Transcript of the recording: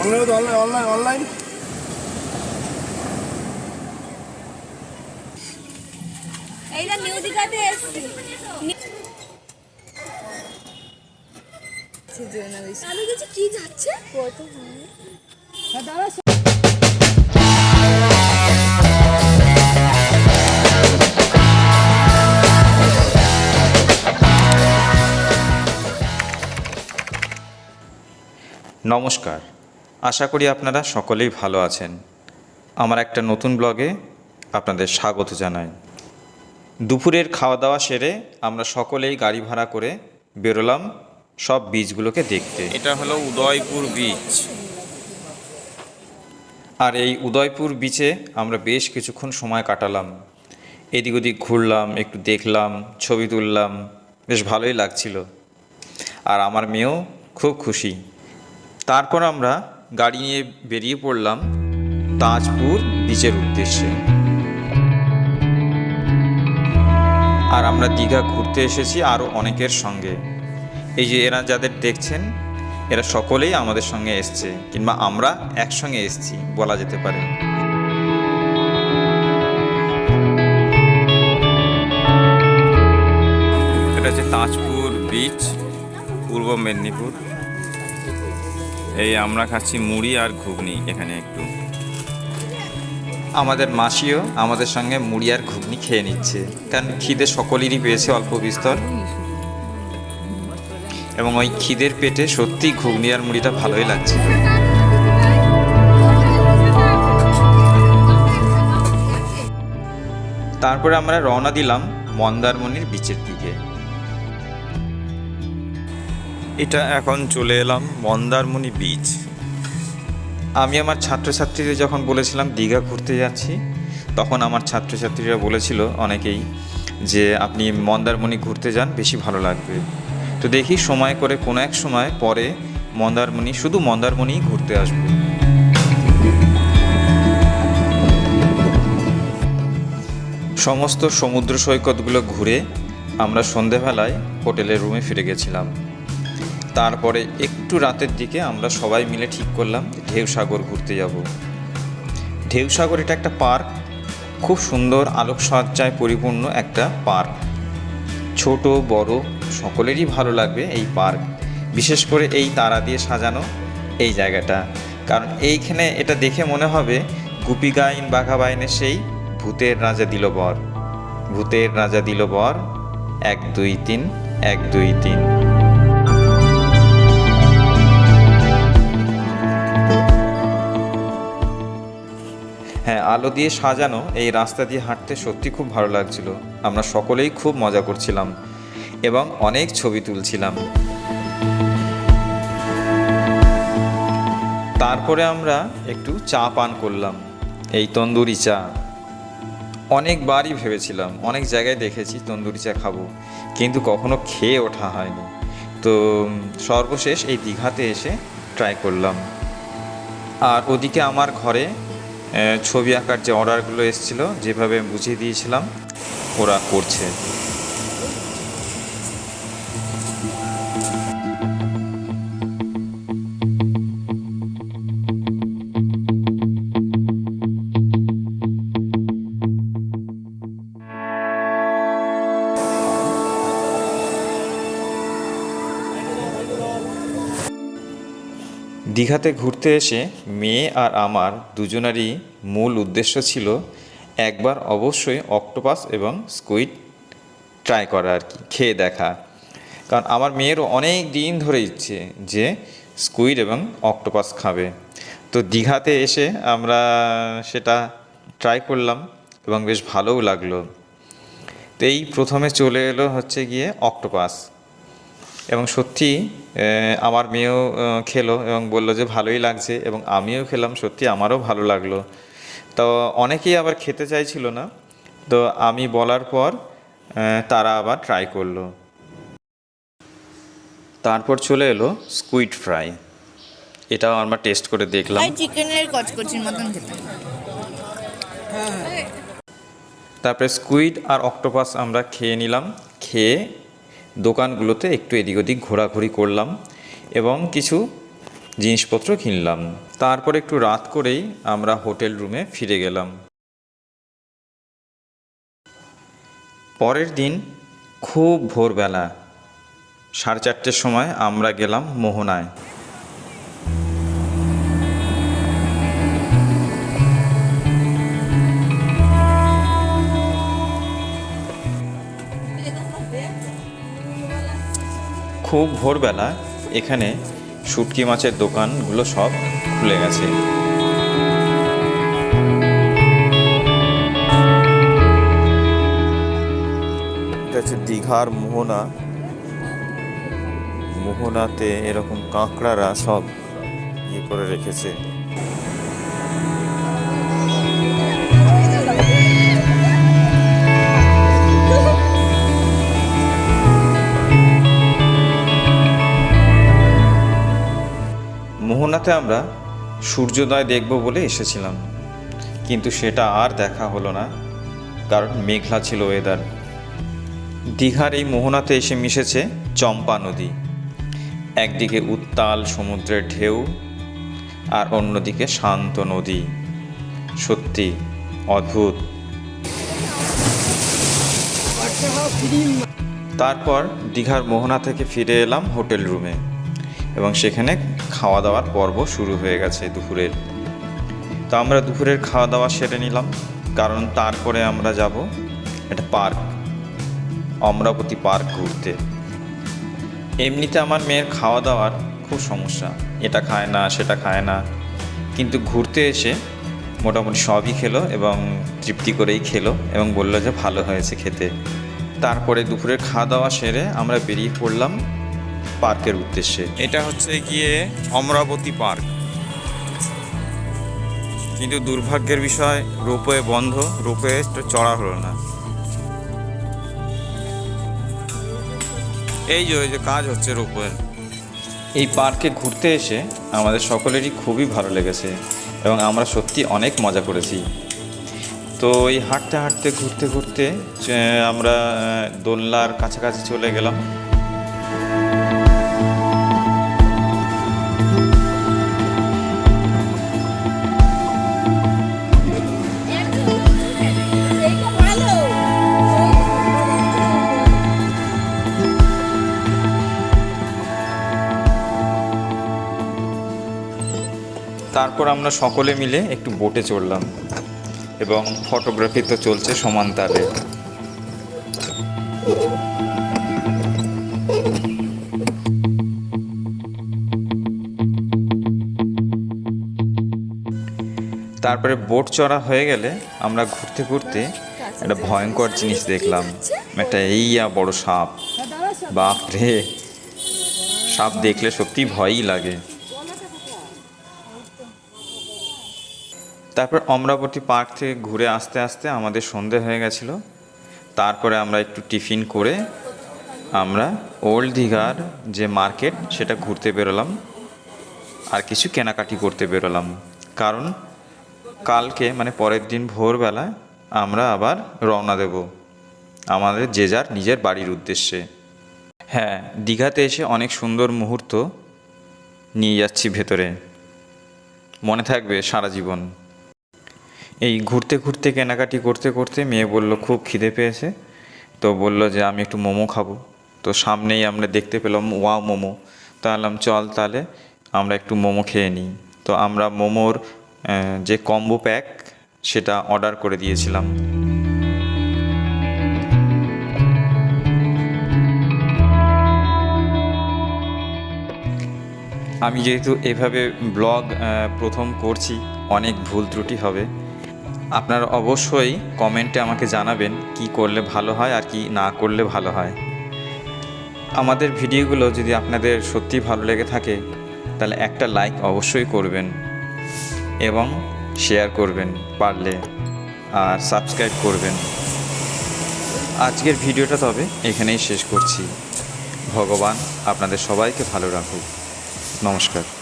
Online online online online এইটা new দীঘাতে এসছি। আমি কিছু কি যাচ্ছে? কত নমস্কার। আশা করি আপনারা সকলেই ভালো আছেন। আমার একটা নতুন ব্লগে আপনাদের স্বাগত জানাই। দুপুরের খাওয়া দাওয়া সেরে আমরা সকলেই গাড়ি ভাড়া করে বেরোলাম সব বীজগুলোকে দেখতে। এটা হলো উদয়পুর বীচ। আর এই উদয়পুর বিচে আমরা বেশ কিছুক্ষণ সময় কাটালাম। এদিক ওদিক ঘুরলাম একটু দেখলাম ছবি তুললাম বেশ ভালোই লাগছিল। আর আমার মেয়েও খুব খুশি। তারপর আমরা গাড়ি নিয়ে বেরিয়ে পড়লাম তাজপুর বিচের উদ্দেশ্যে। আর আমরা দীঘা ঘুরতে এসেছি আরও অনেকের সঙ্গে। এই যে এরা যাদের দেখছেন, এরা সকলেই আমাদের সঙ্গে এসছে, কিংবা আমরা একসঙ্গে এসছি, বলা যেতে পারে। এটা হচ্ছে তাজপুর বিচ পূর্ব মেদিনীপুর। এই আমরা খাচ্ছি মুড়ি আর ঘুগনি, এখানে একটু। আমাদের মাসিও আমাদের সঙ্গে মুড়ি আর ঘুগনি খেয়ে নিচ্ছে, কারণ খিদে সকলেরই পেয়েছে অল্প বিস্তর। এবং ওই খিদের পেটে সত্যি ঘুগনি আর মুড়িটা ভালোই লাগছে। তারপরে আমরা রওনা দিলাম মন্দারমণির বিচের দিকে। এটা এখন চলে এলাম মন্দারমণি বিচ আমি আমার ছাত্রছাত্রীদের যখন বলেছিলাম দীঘা ঘুরতে যাচ্ছি, তখন আমার ছাত্রছাত্রীরা বলেছিল অনেকেই যে, আপনি মন্দারমণি ঘুরতে যান, বেশি ভালো লাগবে। তো দেখি সময় করে কোনো এক সময় পরে মন্দারমণি, শুধু মন্দারমণিই ঘুরতে আসব। সমস্ত সমুদ্র সৈকতগুলো ঘুরে আমরা সন্ধেবেলায় হোটেলের রুমে ফিরে গেছিলাম। তারপরে একটু রাতের দিকে আমরা সবাই মিলে ঠিক করলাম ঢেউসাগর ঘুরতে যাব। ঢেউসাগর এটা একটা পার্ক। খুব সুন্দর, আলোকসজ্জায় পরিপূর্ণ একটা পার্ক। ছোট, বড়, সকলেরই ভালো লাগবে এই পার্ক। বিশেষ করে এই তারা দিয়ে সাজানো এই জায়গাটা। কারণ এইখানে এটা দেখে মনে হবে গুপি গাইন বাঘা বাইনের সেই ভূতের রাজা দিল বর ভূতের রাজা দিল বর এক, দুই, তিন, এক, দুই, তিন। আলো দিয়ে সাজানো এই রাস্তা দিয়ে হাঁটতে সত্যি খুব ভালো লাগছিল। আমরা সকলেই খুব মজা করছিলাম এবং অনেক ছবি তুলছিলাম। তারপরে আমরা একটু চা পান করলাম, এই তন্দুরি চা। অনেকবারই ভেবেছিলাম, অনেক জায়গায় দেখেছি তন্দুরি চা খাব, কিন্তু কখনো খেয়ে ওঠা হয়নি। তো সর্বশেষ এই দীঘাতে এসে ট্রাই করলাম। আর ওদিকে আমার ঘরে ছবি আঁকার যে অর্ডারগুলো এসেছিল যেভাবে বুঝিয়ে দিয়েছিলাম ওরা করছে। দীঘাতে ঘুরতে এসে মেয়ে আর আমার দুজনারই মূল উদ্দেশ্য ছিল একবার অবশ্যই অক্টোপাস এবং স্কুইড ট্রাই করা আর কি, খেয়ে দেখা। কারণ আমার মেয়েরও অনেক দিন ধরে ইচ্ছে যে স্কুইড এবং অক্টোপাস খাবে। তো দীঘাতে এসে আমরা সেটা ট্রাই করলাম এবং বেশ ভালোও লাগল। তো এই প্রথমে চলে এলো হচ্ছে গিয়ে অক্টোপাস। এবং সত্যি আমার মেয়েও খেলো এবং বলল যে ভালোই লাগছে এবং আমিও খেলাম সত্যি আমারও ভালো লাগল। তো অনেকেই আবার খেতে চাইছিল না। তো আমি বলার পর তারা আবার ট্রাই করল। তারপর চলে এলো স্কুইড ফ্রাই এটাও আমরা টেস্ট করে দেখলাম। চিকেনের কচকচির মতন খেতে। তারপরে স্কুইড আর অক্টোপাস আমরা খেয়ে নিলাম। খেয়ে দোকানগুলোতে একটু এদিক ওদিক ঘোরাঘুরি করলাম এবং কিছু জিনিসপত্র কিনলাম। তারপর একটু রাত করেই আমরা হোটেল রুমে ফিরে গেলাম। পরের দিন খুব ভোরবেলা, সাড়ে চারটের সময় আমরা গেলাম মোহনায়। খুব ভোরবেলা এখানে শুটকি মাছের দোকানগুলো সব খুলে গেছে। দীঘার মোহনা। মোহনাতে এরকম কাঁকড়ারা সব ইয়ে করে রেখেছে। মোহনাতে আমরা সূর্যোদয় দেখব বলে এসেছিলাম। কিন্তু সেটা আর দেখা হলো না, কারণ মেঘলা ছিল ওয়েদার দীঘার এই মোহনাতে এসে মিশেছে চম্পা নদী। একদিকে উত্তাল সমুদ্রের ঢেউ আর অন্যদিকে শান্ত নদী। সত্যি অদ্ভুত। তারপর দীঘার মোহনা থেকে ফিরে এলাম হোটেল রুমে এবং সেখানে খাওয়া দাওয়ার পর্ব শুরু হয়ে গেছে দুপুরের। তো আমরা দুপুরের খাওয়া দাওয়া সেরে নিলাম, কারণ তারপরে আমরা যাব একটা পার্ক, অমরাবতী পার্ক ঘুরতে। এমনিতে আমার মেয়ের খাওয়া দাওয়ার খুব সমস্যা, এটা খায় না, সেটা খায় না। কিন্তু ঘুরতে এসে মোটামুটি সবই খেলো এবং তৃপ্তি করেই খেলো এবং বলল যে ভালো হয়েছে খেতে। তারপরে দুপুরের খাওয়া দাওয়া সেরে আমরা বেরিয়ে পড়লাম পার্কের উদ্দেশ্যে। এটা হচ্ছে গিয়ে অমরাবতী পার্ক। কিন্তু দুর্ভাগ্যের বিষয় রোপওয়ে বন্ধ রোপওয়ে চড়া হলো না। এই যে যে কাজ হচ্ছে রোপওয়ে। এই পার্কে ঘুরতে এসে আমাদের সকলেরই খুবই ভালো লেগেছে এবং আমরা সত্যি অনেক মজা করেছি। তো এই হাঁটতে হাঁটতে ঘুরতে ঘুরতে আমরা দোলনার কাছাকাছি চলে গেলাম। তারপর আমরা সকলে মিলে একটু বোটে চড়লাম এবং ফটোগ্রাফি তো চলছে সমান তালে। তারপরে বোট চড়া হয়ে গেলে আমরা ঘুরতে ঘুরতে একটা ভয়ঙ্কর জিনিস দেখলাম। একটা এইয়া বড় সাপ। বাপ রে সাপ দেখলে সত্যি ভয়ই লাগে। তারপর অমরাবতী পার্ক থেকে ঘুরে আসতে আসতে আমাদের সন্ধে হয়ে গেছিল। তারপরে আমরা একটু টিফিন করে আমরা ওল্ড দীঘার যে মার্কেট, সেটা ঘুরতে বেরোলাম। আর কিছু কেনাকাটি করতে বেরোলাম। কারণ কালকে মানে পরের দিন ভোরবেলা, আমরা আবার রওনা দেব। আমাদের যে যার নিজের বাড়ির উদ্দেশ্যে। হ্যাঁ দীঘাতে এসে অনেক সুন্দর মুহূর্ত নিয়ে যাচ্ছি ভেতরে। মনে থাকবে সারা জীবন। এই ঘুরতে ঘুরতে, কেনাকাটি করতে করতে মেয়ে বলল, খুব খিদে পেয়েছে। তো বলল যে, আমি একটু মোমো খাব। তো সামনেই আমরা দেখতে পেলাম ওয়া মোমো। তাহলাম চল তাহলে, আমরা একটু মোমো খেয়ে নিই। তো আমরা মোমোর যে কম্বো প্যাক, সেটা অর্ডার করে দিয়েছিলাম। আমি যেহেতু এভাবে ব্লগ প্রথম করছি, অনেক ভুল ত্রুটি হবে। আপনারা অবশ্যই কমেন্টে আমাকে জানাবেন কি করলে ভালো হয় আর কি না করলে ভালো হয়। আমাদের ভিডিওগুলো যদি আপনাদের সত্যি ভালো লেগে থাকে, তাহলে একটা লাইক অবশ্যই করবেন এবং শেয়ার করবেন পারলে আর সাবস্ক্রাইব করবেন। আজকের ভিডিওটা তবে এখানেই শেষ করছি। ভগবান আপনাদের সবাইকে ভালো রাখুক। নমস্কার।